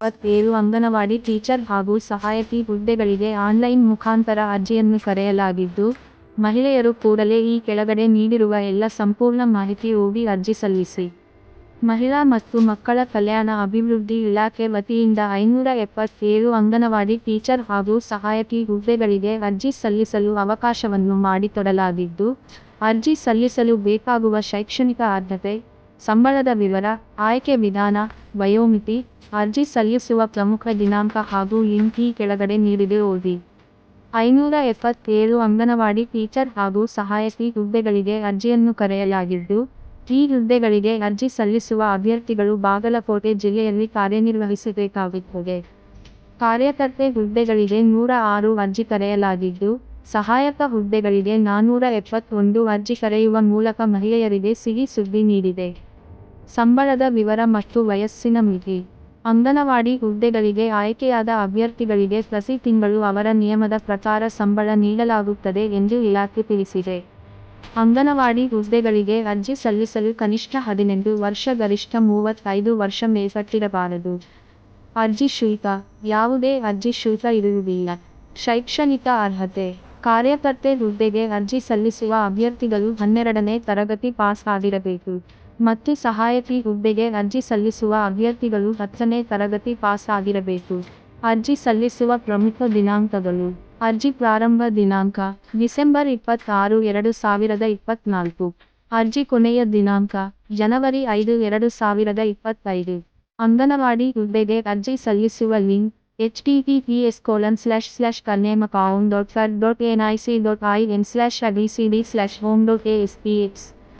ಇಪ್ಪತ್ತೇಳು ಅಂಗನವಾಡಿ ಟೀಚರ್ ಹಾಗೂ ಸಹಾಯಕಿ ಹುದ್ದೆಗಳಿಗೆ ಆನ್ಲೈನ್ ಮುಖಾಂತರ ಅರ್ಜಿಯನ್ನು ಕರೆಯಲಾಗಿದ್ದು, ಮಹಿಳೆಯರು ಕೂಡಲೇ ಈ ಕೆಳಗಡೆ ನೀಡಿರುವ ಎಲ್ಲ ಸಂಪೂರ್ಣ ಮಾಹಿತಿ ಓದಿ ಅರ್ಜಿ ಸಲ್ಲಿಸಿ. ಮಹಿಳಾ ಮತ್ತು ಮಕ್ಕಳ ಕಲ್ಯಾಣ ಅಭಿವೃದ್ಧಿ ಇಲಾಖೆ ವತಿಯಿಂದ ಐನೂರ ಎಪ್ಪತ್ತೇಳು ಅಂಗನವಾಡಿ ಟೀಚರ್ ಹಾಗೂ ಸಹಾಯಕಿ ಹುದ್ದೆಗಳಿಗೆ ಅರ್ಜಿ ಸಲ್ಲಿಸಲು ಅವಕಾಶವನ್ನು ಮಾಡಿಕೊಡಲಾಗಿದ್ದು, ಅರ್ಜಿ ಸಲ್ಲಿಸಲು ಬೇಕಾಗುವ ಶೈಕ್ಷಣಿಕ ಅರ್ಹತೆ, ಸಂಬಳದ ವಿವರ, ಆಯ್ಕೆ ವಿಧಾನ, ವಯೋಮಿತಿ, ಅರ್ಜಿ ಸಲ್ಲಿಸುವ ಪ್ರಮುಖ ದಿನಾಂಕ ಹಾಗೂ ಲಿಂಕ್ ಈ ಕೆಳಗಡೆ ನೀಡಿದೆ ಓದಿ. ಐನೂರ ಎಪ್ಪತ್ತೇಳು ಅಂಗನವಾಡಿ ಟೀಚರ್ ಹಾಗೂ ಸಹಾಯಕಿ ಹುದ್ದೆಗಳಿಗೆ ಅರ್ಜಿಯನ್ನು ಕರೆಯಲಾಗಿದ್ದು, ಈ ಹುದ್ದೆಗಳಿಗೆ ಅರ್ಜಿ ಸಲ್ಲಿಸುವ ಅಭ್ಯರ್ಥಿಗಳು ಬಾಗಲಕೋಟೆ ಜಿಲ್ಲೆಯಲ್ಲಿ ಕಾರ್ಯನಿರ್ವಹಿಸಬೇಕಾಗುತ್ತದೆ. ಕಾರ್ಯಕರ್ತೆ ಹುದ್ದೆಗಳಿಗೆ ನೂರ ಆರು ಅರ್ಜಿ ಕರೆಯಲಾಗಿದ್ದು, ಸಹಾಯಕ ಹುದ್ದೆಗಳಿಗೆ ನಾನೂರ ಎಪ್ಪತ್ತೊಂದು ಅರ್ಜಿ ಕರೆಯುವ ಮೂಲಕ ಮಹಿಳೆಯರಿಗೆ ಸಿಹಿ ಸುದ್ದಿ ನೀಡಿದೆ. ಸಂಬಳದ ವಿವರ ಮತ್ತು ವಯಸ್ಸಿನ ಮಿತಿ. ಅಂಗನವಾಡಿ ಹುದ್ದೆಗಳಿಗೆ ಆಯ್ಕೆಯಾದ ಅಭ್ಯರ್ಥಿಗಳಿಗೆ ಪ್ರತಿ ತಿಂಗಳು ಅವರ ನಿಯಮದ ಪ್ರಕಾರ ಸಂಬಳ ನೀಡಲಾಗುತ್ತದೆ ಎಂದು ಇಲಾಖೆ ತಿಳಿಸಿದೆ. ಅಂಗನವಾಡಿ ಹುದ್ದೆಗಳಿಗೆ ಅರ್ಜಿ ಸಲ್ಲಿಸಲು ಕನಿಷ್ಠ ಹದಿನೆಂಟು ವರ್ಷ, ಗರಿಷ್ಠ ಮೂವತ್ತೈದು ವರ್ಷ ಮೇಲ್ಪಟ್ಟಿರಬಾರದು. ಅರ್ಜಿ ಶುಲ್ಕ: ಯಾವುದೇ ಅರ್ಜಿ ಶುಲ್ಕ ಇರುವುದಿಲ್ಲ. ಶೈಕ್ಷಣಿಕ ಅರ್ಹತೆ: ಕಾರ್ಯಕರ್ತೆ ಹುದ್ದೆಗೆ ಅರ್ಜಿ ಸಲ್ಲಿಸುವ ಅಭ್ಯರ್ಥಿಗಳು ಹನ್ನೆರಡನೇ ತರಗತಿ ಪಾಸ್ ಆಗಿರಬೇಕು ಮತ್ತು ಸಹಾಯಕಿ ಹುದ್ದೆಗೆ ಅರ್ಜಿ ಸಲ್ಲಿಸುವ ಅಭ್ಯರ್ಥಿಗಳು ಹತ್ತನೇ ತರಗತಿ ಪಾಸ್ ಆಗಿರಬೇಕು. ಅರ್ಜಿ ಸಲ್ಲಿಸುವ ಪ್ರಮುಖ ದಿನಾಂಕಗಳು: ಅರ್ಜಿ ಪ್ರಾರಂಭ ದಿನಾಂಕ: ಡಿಸೆಂಬರ್ ಇಪ್ಪತ್ತಾರು, ಎರಡು ಸಾವಿರದ ಇಪ್ಪತ್ನಾಲ್ಕು. ಅರ್ಜಿ ಕೊನೆಯ ದಿನಾಂಕ: ಜನವರಿ ಐದು, ಎರಡು ಸಾವಿರದ ಇಪ್ಪತ್ತೈದು. ಅಂಗನವಾಡಿ ಹುದ್ದೆಗೆ ಅರ್ಜಿ ಸಲ್ಲಿಸುವ ಲಿಂಕ್: https://karnemaaccounts.fed.nic.in/abcd/home.aspx